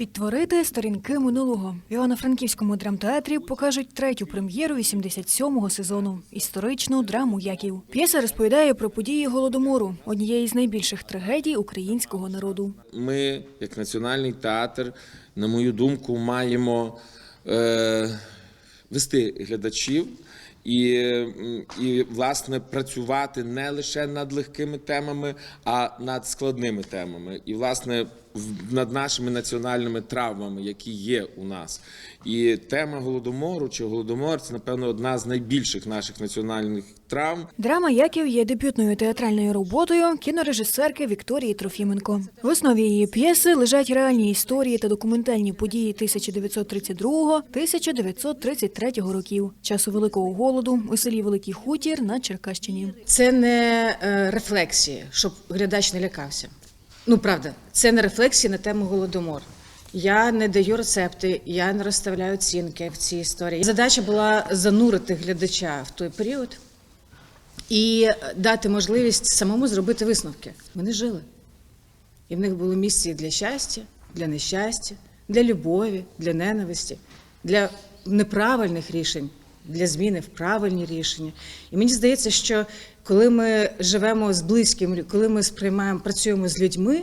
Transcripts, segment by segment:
Відтворити сторінки минулого в Івано-Франківському драмтеатрі покажуть третю прем'єру 87-го сезону історичну драму Яків. П'єса розповідає про події голодомору, однієї з найбільших трагедій українського народу. Ми, як національний театр, на мою думку, маємо е, вести глядачів і, і власне працювати не лише над легкими темами, а над складними темами. І власне над нашими національними травмами, які є у нас. І тема голодомору чи голодомор це напевно одна з найбільших наших національних травм. Драма Яків є дебютною театральною роботою кінорежисерки Вікторії Трофіменко. В основі її п'єси лежать реальні історії та документальні події 1932-1933 років, часу великого голоду у селі Великий Хутір на Черкащині. Це не е, рефлексії, щоб глядач не лякався. Ну, правда, це не рефлексії на тему голодомор. Я не даю рецепти, я не розставляю оцінки в цій історії. Задача була занурити глядача в той період і дати можливість самому зробити висновки. Вони жили. І в них було місце для щастя, для нещастя, для любові, для ненависті, для неправильних рішень, для зміни в правильні рішення. І мені здається, що коли ми живемо з близькими, коли ми сприймаємо, працюємо з людьми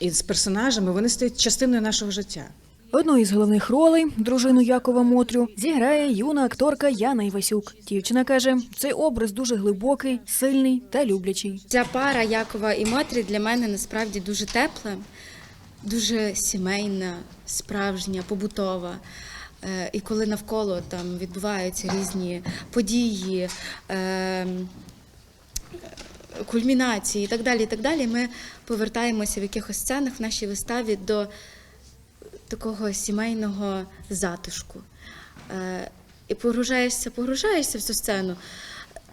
і з персонажами, вони стають частиною нашого життя. Одну із головних ролей, дружину Якова Мотрю, зіграє юна акторка Яна Івасюк. Дівчина каже, цей образ дуже глибокий, сильний та люблячий. Ця пара Якова і Мотрі для мене насправді дуже тепла, дуже сімейна, справжня, побутова. Е, І коли навколо там відбуваються різні події, е, кульмінації і так далі, і так далі, ми повертаємося в якихось сценах в нашій виставі до такого сімейного затишку. Е, І погружаєшся, погружаєшся в цю сцену.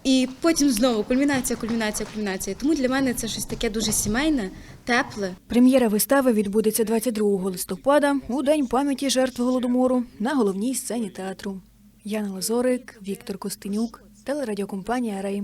І потім знову кульмінація, кульмінація, кульмінація. Тому для мене це щось таке дуже сімейне, тепле. Прем'єра вистави відбудеться 22 листопада у день пам'яті жертв голодомору на головній сцені театру. Яна Лазорик, Віктор Костенюк, телерадіокомпанія Рейм.